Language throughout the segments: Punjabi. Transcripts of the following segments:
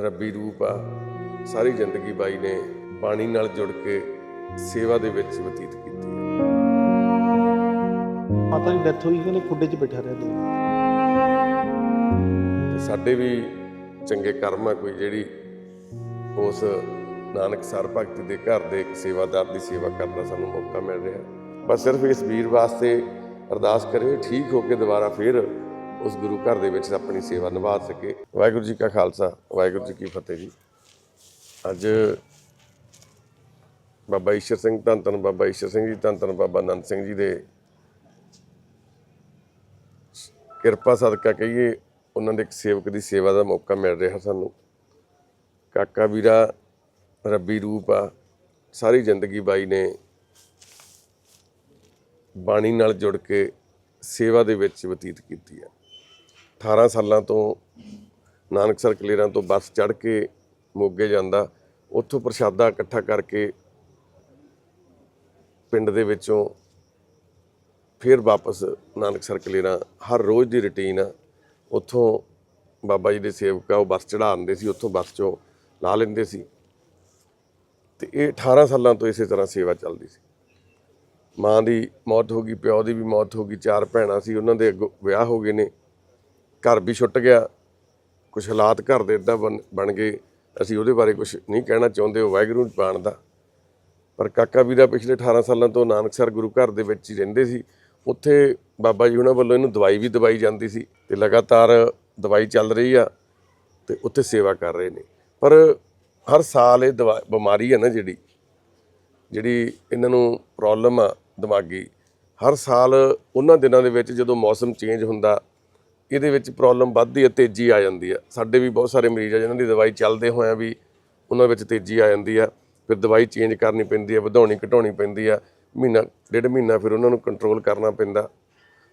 ਰੱਬੀ ਰੂਪ ਆ। ਸਾਰੀ ਜ਼ਿੰਦਗੀ ਬਾਈ ਨੇ ਪਾਣੀ ਨਾਲ ਜੁੜ ਕੇ ਸੇਵਾ ਦੇ ਵਿੱਚ ਬਤੀਤ ਕੀਤੀ। ਮਾਤਾ ਦੀ ਡੈਥ ਹੋਈ ਕਹਿੰਦੇ ਖੁੱਡੇ 'ਚ ਬੈਠਾ ਰਿਹਾ ਤੇ ਸਾਡੇ ਵੀ ਚੰਗੇ ਕਰਮ ਆ ਕੋਈ ਜਿਹੜੀ ਉਸ ਨਾਨਕ ਸਰ ਭਗਤ ਦੇ ਘਰ ਦੇ ਇੱਕ ਸੇਵਾਦਾਰ ਦੀ ਸੇਵਾ ਕਰਨ ਦਾ ਸਾਨੂੰ ਮੌਕਾ ਮਿਲ ਰਿਹਾ। ਬਸ ਸਿਰਫ ਇਸ ਵੀਰ ਵਾਸਤੇ ਅਰਦਾਸ ਕਰਿਓ ਠੀਕ ਹੋ ਕੇ ਦੁਬਾਰਾ ਫੇਰ ਉਸ ਗੁਰੂ ਘਰ ਦੇ ਵਿੱਚ ਆਪਣੀ ਸੇਵਾ ਨਿਭਾ ਸਕੇ। ਵਾਹਿਗੁਰੂ ਜੀ ਕਾ ਖਾਲਸਾ, ਵਾਹਿਗੁਰੂ ਜੀ ਕੀ ਫਤਿਹ ਜੀ। ਅੱਜ ਬਾਬਾ ਈਸ਼ਰ ਸਿੰਘ ਧੰਨ ਧੰਨ ਬਾਬਾ ਈਸ਼ਰ ਸਿੰਘ ਜੀ ਧੰਨ ਧੰਨ ਬਾਬਾ ਆਨੰਦ ਸਿੰਘ ਜੀ ਦੇ ਕਿਰਪਾ ਸਦਕਾ ਕਹੀਏ, ਉਹਨਾਂ ਦੇ ਇੱਕ ਸੇਵਕ ਦੀ ਸੇਵਾ ਦਾ ਮੌਕਾ ਮਿਲ ਰਿਹਾ ਸਾਨੂੰ। ਕਾਕਾ ਵੀਰਾ, ਰੱਬੀ ਰੂਪ ਆ, ਸਾਰੀ ਜ਼ਿੰਦਗੀ ਬਾਈ ਨੇ ਬਾਣੀ ਨਾਲ ਜੁੜ ਕੇ ਸੇਵਾ ਦੇ ਵਿੱਚ ਬਤੀਤ ਕੀਤੀ ਹੈ 18 ਸਾਲਾਂ ਤੋਂ ਨਾਨਕਸਰ ਕਲੇਰਾਂ ਤੋਂ ਬੱਸ ਚੜ੍ਹ ਕੇ ਮੋਗੇ ਜਾਂਦਾ, ਉੱਥੋਂ ਪ੍ਰਸ਼ਾਦਾ ਇਕੱਠਾ ਕਰਕੇ ਪਿੰਡ ਦੇ ਵਿੱਚੋਂ ਫਿਰ ਵਾਪਸ ਨਾਨਕਸਰ ਕਲੇਰਾਂ, ਹਰ ਰੋਜ਼ ਦੀ ਰੁਟੀਨ ਆ। ਉੱਥੋਂ ਬਾਬਾ ਜੀ ਦੇ ਸੇਵਕ ਆ, ਉਹ ਬੱਸ ਚੜਾਉਂਦੇ ਸੀ, ਉੱਥੋਂ ਬੱਸ ਚੋਂ ਲਾ ਲੈਂਦੇ ਸੀ। ਤੇ ਇਹ 18 ਸਾਲਾਂ ਤੋਂ ਇਸੇ ਤਰ੍ਹਾਂ ਸੇਵਾ ਚੱਲਦੀ ਸੀ। ਮਾਂ ਦੀ ਮੌਤ ਹੋ ਗਈ, ਪਿਓ ਦੀ ਵੀ ਮੌਤ ਹੋ ਗਈ, ਚਾਰ ਭੈਣਾਂ ਸੀ, ਉਹਨਾਂ ਦੇ ਅੱਗੋਂ ਵਿਆਹ ਹੋ ਗਏ ਨੇ। ਘਰ ਵੀ ਛੁੱਟ ਗਿਆ ਕੁਝ ਹਾਲਾਤ ਘਰ ਦੇ ਇਦਾਂ ਬਣ ਗਏ। ਅਸੀਂ ਉਹਦੇ ਬਾਰੇ ਕੁਝ ਨਹੀਂ ਕਹਿਣਾ ਚਾਹੁੰਦੇ, ਉਹ ਵਾਹਿਗੁਰੂ ਨੂੰ ਜਾਣਦਾ। ਪਰ ਕਾਕਾ ਵੀਰਾ ਪਿਛਲੇ 18 ਸਾਲਾਂ ਤੋਂ ਨਾਨਕਸਰ ਗੁਰੂ ਘਰ ਦੇ ਵਿੱਚ ਹੀ ਰਹਿੰਦੇ ਸੀ। ਉੱਥੇ ਬਾਬਾ ਜੀ ਉਹਨਾਂ ਵੱਲੋਂ ਇਹਨੂੰ ਦਵਾਈ ਵੀ ਦਵਾਈ ਜਾਂਦੀ ਸੀ ਤੇ ਲਗਾਤਾਰ ਦਵਾਈ ਚੱਲ ਰਹੀ ਆ ਤੇ ਉੱਥੇ ਸੇਵਾ ਕਰ ਰਹੇ ਨੇ। ਪਰ ਹਰ ਸਾਲ ਇਹ ਦਵਾ- ਬਿਮਾਰੀ ਹੈ ਨਾ ਜਿਹੜੀ ਜਿਹੜੀ ਇਹਨਾਂ ਨੂੰ ਪ੍ਰੋਬਲਮ ਆ ਦਿਮਾਗੀ, ਹਰ ਸਾਲ ਉਹਨਾਂ ਦਿਨਾਂ ਦੇ ਵਿੱਚ ਜਦੋਂ ਮੌਸਮ ਚੇਂਜ ਹੁੰਦਾ ਇਹਦੇ ਵਿੱਚ ਪ੍ਰੋਬਲਮ ਵੱਧਦੀ ਹੈ, ਤੇਜ਼ੀ ਆ ਜਾਂਦੀ ਆ ਸਾਡੇ ਵੀ ਬਹੁਤ ਸਾਰੇ ਮਰੀਜ਼ ਆ, ਜਿਨ੍ਹਾਂ ਦੀ ਦਵਾਈ ਚੱਲਦੇ ਹੋਇਆਂ ਵੀ ਉਹਨਾਂ ਵਿੱਚ ਤੇਜ਼ੀ ਆ ਜਾਂਦੀ ਆ ਫਿਰ ਦਵਾਈ ਚੇਂਜ ਕਰਨੀ ਪੈਂਦੀ ਆ ਵਧਾਉਣੀ, ਘਟਾਉਣੀ ਪੈਂਦੀ ਆ ਮਹੀਨਾ, ਡੇਢ ਮਹੀਨਾ ਫਿਰ ਉਹਨਾਂ ਨੂੰ ਕੰਟਰੋਲ ਕਰਨਾ ਪੈਂਦਾ।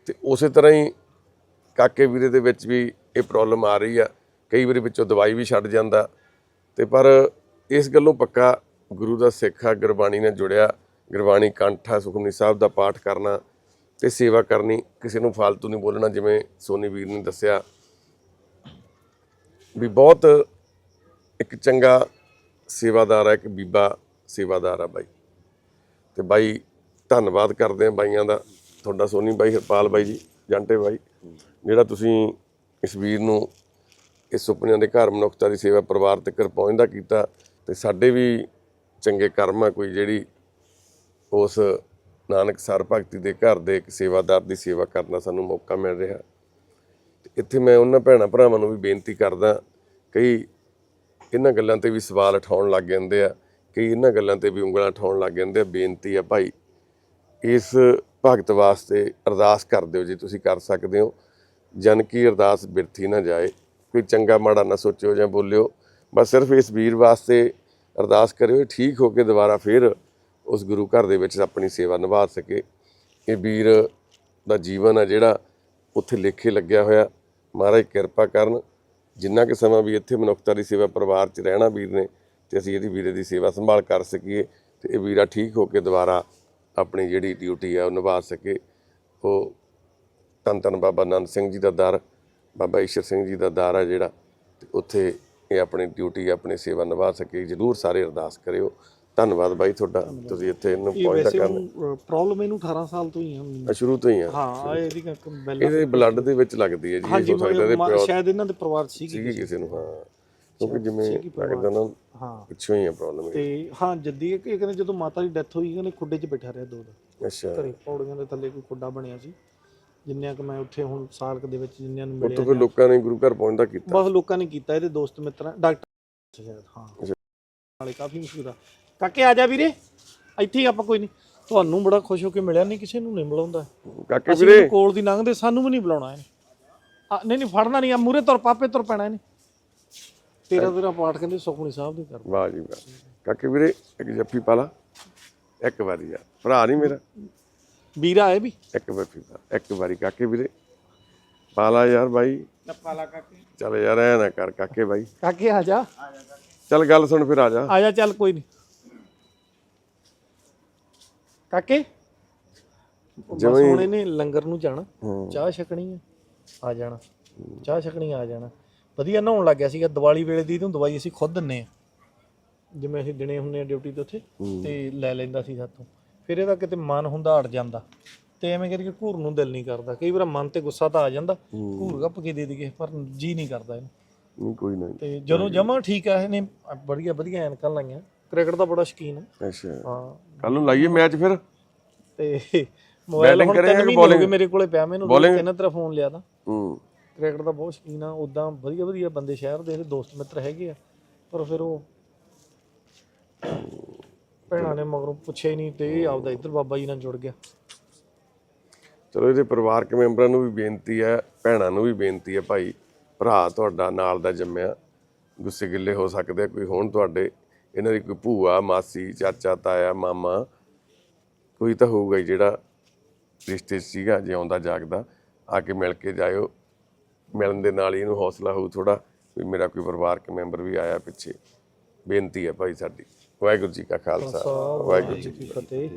ਤੇ ਉਸੇ ਤਰ੍ਹਾਂ ਹੀ ਕਾਕੇ ਵੀਰੇ ਦੇ ਵਿੱਚ ਵੀ ਇਹ ਪ੍ਰੋਬਲਮ ਆ ਰਹੀ ਆ। ਕਈ ਵਾਰੀ ਵਿੱਚੋਂ ਦਵਾਈ ਵੀ ਛੱਡ ਜਾਂਦਾ। ਤੇ ਪਰ ਇਸ ਗੱਲੋਂ ਪੱਕਾ ਗੁਰੂ ਦਾ ਸਿੱਖ ਆ, ਗੁਰਬਾਣੀ ਨਾਲ ਜੁੜਿਆ। ਗੁਰਬਾਣੀ ਕੰਠਾ ਸੁਖਮਨੀ ਸਾਹਿਬ ਦਾ ਪਾਠ ਕਰਨਾ। ਤੇ ਸੇਵਾ ਕਰਨੀ, ਕਿਸੇ ਨੂੰ ਫालतू ਨਹੀਂ ਬੋਲਣਾ, ਜਿਵੇਂ ਸੋਨੀ ਵੀਰ ਨੇ ਦੱਸਿਆ। ਵੀ ਬਹੁਤ ਇੱਕ ਚੰਗਾ ਸੇਵਾਦਾਰ ਹੈ, ਇੱਕ ਬੀਬਾ ਸੇਵਾਦਾਰ ਆ ਬਾਈ। ਤੇ ਬਾਈ, ਧੰਨਵਾਦ ਕਰਦੇ ਆ ਬਾਈਆਂ ਦਾ। ਤੁਹਾਡਾ ਸੋਨੀ ਬਾਈ, ਹਰਪਾਲ ਬਾਈ ਜੀ, ਜੰਟੇ ਬਾਈ, ਜਿਹੜਾ ਤੁਸੀਂ ਇਸ ਵੀਰ ਨੂੰ ਇਸ ਸੁਪਨਿਆਂ ਦੇ ਘਰ ਮਨੁੱਖਤਾ ਦੀ ਸੇਵਾ ਪਰਿਵਾਰ ਤੱਕ ਪਹੁੰਚਦਾ ਕੀਤਾ, ਤੇ ਸਾਡੇ ਵੀ ਚੰਗੇ ਕਰਮ ਆ ਕੋਈ ਜਿਹੜੀ ਉਸ ਨਾਨਕ ਸਰ ਭਗਤੀ ਦੇ ਘਰ ਦੇ ਇੱਕ ਸੇਵਾਦਾਰ ਦੀ ਸੇਵਾ ਕਰਨ ਦਾ ਸਾਨੂੰ ਮੌਕਾ ਮਿਲ ਰਿਹਾ। ਤੇ ਇੱਥੇ ਮੈਂ ਉਹਨਾਂ ਭੈਣਾਂ ਭਰਾਵਾਂ ਨੂੰ ਵੀ ਬੇਨਤੀ ਕਰਦਾ, ਕਈ ਇਹਨਾਂ ਗੱਲਾਂ ਤੇ ਵੀ ਸਵਾਲ ਉਠਾਉਣ ਲੱਗ ਜਾਂਦੇ ਆ, ਕਈ ਇਹਨਾਂ ਗੱਲਾਂ ਤੇ ਵੀ ਉਂਗਲਾਂ ਉਠਾਉਣ ਲੱਗ ਜਾਂਦੇ ਆ। ਬੇਨਤੀ ਆ ਭਾਈ, ਇਸ ਭਗਤ ਵਾਸਤੇ ਅਰਦਾਸ ਕਰ ਦਿਓ ਜੇ, ਤੁਸੀਂ ਕਰ ਸਕਦੇ ਹੋ। ਜਨ ਕੀ ਅਰਦਾਸ ਬਿਰਥੀ ਨਾ ਜਾਏ, ਕੋਈ ਚੰਗਾ ਮਾੜਾ ਨਾ ਸੋਚਿਓ ਜਾਂ ਬੋਲਿਓ, ਬਸ ਸਿਰਫ ਇਸ ਵੀਰ ਵਾਸਤੇ ਅਰਦਾਸ ਕਰਿਓ, ਠੀਕ ਹੋ ਕੇ ਦੁਬਾਰਾ ਫੇਰ ਉਸ ਗੁਰੂ ਘਰ ਦੇ ਵਿੱਚ ਆਪਣੀ ਸੇਵਾ ਨਿਭਾ ਸਕੇ। ਇਹ ਵੀਰ ਦਾ ਜੀਵਨ ਆ ਜਿਹੜਾ ਉੱਥੇ ਲੇਖੇ ਲੱਗਿਆ ਹੋਇਆ। ਮਹਾਰਾਜ ਕਿਰਪਾ ਕਰਨ, ਜਿੰਨਾ ਕਿ ਸਮਾਂ ਵੀ ਇੱਥੇ ਮਨੁੱਖਤਾ ਦੀ ਸੇਵਾ ਪਰਿਵਾਰ 'ਚ ਰਹਿਣਾ ਵੀਰ ਨੇ, ਤੇ ਅਸੀਂ ਇਹਦੀ ਵੀਰੇ ਦੀ ਸੇਵਾ ਸੰਭਾਲ ਕਰ ਸਕੀਏ, ਤੇ ਇਹ ਵੀਰਾ ਠੀਕ ਹੋ ਕੇ ਦੁਬਾਰਾ ਆਪਣੀ ਜਿਹੜੀ ਡਿਊਟੀ ਆ ਉਹ ਨਿਭਾ ਸਕੇ। ਉਹ ਧੰਨ ਧੰਨ ਬਾਬਾ ਨੰਦ ਸਿੰਘ ਜੀ ਦਾ ਦਰ, ਬਾਬਾ ਈਸ਼ਰ ਸਿੰਘ ਜੀ ਦਾ ਦਰ ਆ ਜਿਹੜਾ, ਤੇ ਉੱਥੇ ਇਹ ਆਪਣੀ ਡਿਊਟੀ ਆਪਣੀ ਸੇਵਾ ਨਿਭਾ ਸਕੇ। ਜਰੂਰ ਸਾਰੇ ਅਰਦਾਸ ਕਰਿਓ। ਧੰਨਵਾਦ ਬਾਈ ਤੁਹਾਡਾ। ਤੁਸੀਂ ਇੱਥੇ ਇਹਨੂੰ ਵੈਸੇ ਕਰਨ ਪ੍ਰੋਬਲਮ ਇਹਨੂੰ 18 ਸਾਲ ਤੋਂ ਹੀ। ਆ ਸ਼ੁਰੂ ਤੋਂ ਹੀ ਆ। ਹਾਂ ਇਹ ਇਹਦੀ ਬੈਲ ਇਹਦੇ ਬਲੱਡ ਦੇ ਵਿੱਚ ਲੱਗਦੀ ਹੈ ਜੀ ਹੋ ਸਕਦਾ ਇਹਦੇ ਪਿਓ ਸ਼ਾਇਦ ਇਹਨਾਂ ਦੇ ਪਰਿਵਾਰ 'ਚ ਸੀਗੀ ਕਿਸੇ ਨੂੰ ਹਾਂ। ਕਿਉਂਕਿ ਜਿਵੇਂ ਲੱਗਦਾ ਨਾ ਹਾਂ। ਪਿੱਛੋਂ ਹੀ ਆ ਪ੍ਰੋਬਲਮ ਤੇ ਹਾਂ ਜੱਦੀ ਇਹ ਕਹਿੰਦੇ ਜਦੋਂ ਮਾਤਾ ਦੀ ਡੈਥ ਹੋਈ ਕਹਿੰਦੇ ਖੁੱਡੇ 'ਚ ਬੈਠਾ ਰਿਹਾ ਦੋ ਦਿਨ। ਅੱਛਾ। ਘਰੇ ਪੌੜੀਆਂ ਦੇ ਥੱਲੇ ਕੋਈ ਖੁੱਡਾ ਬਣਿਆ ਸੀ। ਜਿੰਨਿਆਂ ਕਿ ਮੈਂ ਉੱਥੇ ਹੁਣ ਸਾਲ ਕੁ ਦੇ ਵਿੱਚ ਜਿੰਨਿਆਂ ਨੂੰ ਉੱਥੋਂ ਮਿਲਿਆ ਫਿਰ ਲੋਕਾਂ ਨੇ ਗੁਰੂ ਘਰ ਪਹੁੰਚਦਾ ਕੀਤਾ। ਬਹੁਤ ਲੋਕਾਂ ਨੇ ਕੀਤਾ ਇਹਦੇ ਦੋਸਤ ਮਿੱਤਰਾਂ ਡਾਕਟਰ ਹਾਂ। ਨਾਲੇ ਕਾਫੀ ਮਸ਼ਹੂਰ ਆ। ਕਾਕੇ ਆ ਜਾ ਵੀਰੇ। ਇੱਥੇ ਹੀ ਆਪਾਂ ਕੋਈ ਨਹੀਂ। ਤੁਹਾਨੂੰ ਬੜਾ ਖੁਸ਼ ਹੋ ਕੇ ਮਿਲਿਆ ਨਹੀਂ ਕਿਸੇ ਨੂੰ ਨਹੀਂ ਮਿਲਾਉਂਦਾ ਕਾਕੇ ਅਸੀਂ ਵੀਰੇ। ਕੋਲ ਦੀ ਲੰਘਦੇ ਸਾਨੂੰ ਵੀ ਨਹੀਂ ਬੁਲਾਉਣਾ ਇਹਨੇ। ਆ, ਨਹੀਂ ਨਹੀਂ ਫੜਨਾ ਨਹੀਂ ਆ ਮੂਰੇ ਤੁਰ ਪਾਪੇ ਤੁਰ ਪੈਣਾ ਇਹਨੇ। ਤੇਰਾ ਤੇਰਾ ਪਾਠ ਕਹਿੰਦੇ ਸੁਖਮਨੀ ਸਾਹਿਬ ਦੇ ਕਰ ਵਾਹ ਜੀ ਵਾਹ। ਕਾਕੇ ਵੀਰੇ ਇੱਕ ਜੱਫੀ ਪਾ ਲਾ। ਇੱਕ ਵਾਰੀ ਯਾਰ ਭਰਾ ਨਹੀਂ ਮੇਰਾ। ਵੀਰਾ ਹੈ ਵੀ। ਇੱਕ ਜੱਫੀ ਪਾ ਇੱਕ ਵਾਰੀ ਕਾਕੇ ਵੀਰੇ। ਪਾ ਲਾ ਯਾਰ ਬਾਈ। ਪਾਲਾ ਕਾਕੇ। ਚੱਲ ਯਾਰ ਐ ਨਾ ਕਰ ਕਾਕੇ ਬਾਈ। ਕਾਕੇ ਆ ਜਾ। ਚੱਲ ਗੱਲ ਸੁਣ ਫਿਰ ਆ ਜਾ। ਆ ਜਾ ਚੱਲ ਕੋਈ ਨਹੀਂ। ਕਾਕੇ? ਬਸ ਹੁਣ ਇਹਨੇ ਲੰਗਰ ਨੂੰ ਜਾਣਾ। ਚਾਹ ਛਕਣੀ ਹੈ ਆ ਜਾਣਾ। ਚਾਹ ਛਕਣੀ ਆ ਜਾਣਾ। ਵਧੀਆ ਨਹਾਉਣ ਲੱਗ ਗਿਆ ਸੀਗਾ। ਦੀਵਾਲੀ ਵੇਲੇ ਦੀ ਇਹਨੂੰ ਦਵਾਈ ਅਸੀਂ ਖੁਦ ਦਿੰਨੇ ਆ। ਜਿਵੇਂ ਅਸੀਂ ਦਿਨੇ ਹੁੰਨੇ ਆ ਡਿਊਟੀ ਤੇ ਉੱਥੇ ਤੇ ਲੈ ਲੈਂਦਾ ਸੀ ਸਾਥੋਂ। ਫਿਰ ਇਹਦਾ ਕਿਤੇ ਮਨ ਹੁੰਦਾ ਅੜ ਜਾਂਦਾ। ਤੇ ਐਵੇਂ ਕਰਕੇ ਘੂਰ ਨੂੰ ਦਿਲ ਨਹੀਂ ਕਰਦਾ। ਕਈ ਵਾਰ ਮਨ ਤੇ ਗੁੱਸਾ ਤਾਂ ਆ ਜਾਂਦਾ। ਘੂਰ ਗੱਪ ਕੇ ਦੇ ਦਈਏ ਪਰ ਜੀ ਨਹੀਂ ਕਰਦਾ ਇਹਨੂੰ। ਨਹੀਂ ਕੋਈ ਨਹੀਂ ਤੇ ਜਦੋਂ ਜਮਾ ਠੀਕ ਆ ਇਹਨੇ ਬੜੀਆਂ ਵਧੀਆ ਐਨਕਾਂ ਲਾਈਆਂ। ਕ੍ਰਿਕਟ ਦਾ ਬੜਾ ਸ਼ੌਕੀਨ ਆ ਅੱਛਾ। ਹਾਂ। ਕੱਲ ਨੂੰ ਲਾਈਏ ਮੈਚ ਫਿਰ। ਤੇ ਮੋਬਾਈਲ Batting ਹੁਣ ਕਰੇਗਾ ਤਿੰਨ ਕਿ ਮਹੀਨੇ ਹੋ ਗਏ bowling? ਮੇਰੇ ਕੋਲੇ ਪਿਆ ਮੈਨੂੰ Bowling? ਤਿੰਨ ਤਰ੍ਹਾਂ ਫੋਨ ਲਿਆ ਤਾਂ। ਹੂੰ। ਕ੍ਰਿਕਟ ਦਾ ਬਹੁਤ ਸ਼ੌਕੀਨ ਆ ਉਦਾਂ ਵਧੀਆ ਵਧੀਆ ਬੰਦੇ ਸ਼ਹਿਰ ਦੇ ਇਹਦੇ ਦੋਸਤ ਮਿੱਤਰ ਹੈਗੇ ਆ ਪਰ ਫਿਰ ਉਹ ਭੈਣਾਂ ਨੇ ਮਗਰੋਂ ਪੁੱਛਿਆ ਹੀ ਨਹੀਂ ਤੇ ਇਹ ਆਪਦਾ ਇੱਧਰ ਬਾਬਾ ਜੀ ਨਾਲ ਜੁੜ ਗਿਆ। ਚਲੋ ਇਹਦੇ ਪਰਿਵਾਰਕ ਮੈਂਬਰਾਂ ਨੂੰ ਵੀ ਬੇਨਤੀ ਹੈ ਭੈਣਾਂ ਨੂੰ ਵੀ ਬੇਨਤੀ ਹੈ ਭਾਈ ਭਰਾ ਤੁਹਾਡਾ ਨਾਲ ਦਾ ਜੰਮਿਆ ਗੁੱਸੇ ਗਿੱਲੇ ਹੋ ਸਕਦੇ ਆ, ਕੋਈ ਹੋਣ ਤੁਹਾਡੇ। ਇਹਨਾਂ ਦੀ ਕੋਈ ਭੂਆ ਮਾਸੀ ਚਾਚਾ ਤਾਇਆ ਮਾਮਾ ਕੋਈ ਤਾਂ ਹੋਊਗਾ ਜਿਹੜਾ ਰਿਸ਼ਤੇ ਸੀਗਾ ਜਿਉਂਦਾ ਜਾਗਦਾ। ਆ ਕੇ ਮਿਲ ਕੇ ਜਾਇਓ। ਮਿਲਣ ਦੇ ਨਾਲ ਹੀ ਇਹਨੂੰ ਹੌਸਲਾ ਹੋਊ ਥੋੜਾ ਵੀ ਮੇਰਾ ਕੋਈ ਪਰਿਵਾਰਕ ਮੈਂਬਰ ਵੀ ਆਇਆ ਪਿੱਛੇ। ਬੇਨਤੀ ਹੈ ਭਾਈ ਸਾਡੀ। ਵਾਹਿਗੁਰੂ ਜੀ ਕਾ ਖਾਲਸਾ। ਵਾਹਿਗੁਰੂ ਜੀ ਕੀ ਫਤਿਹ।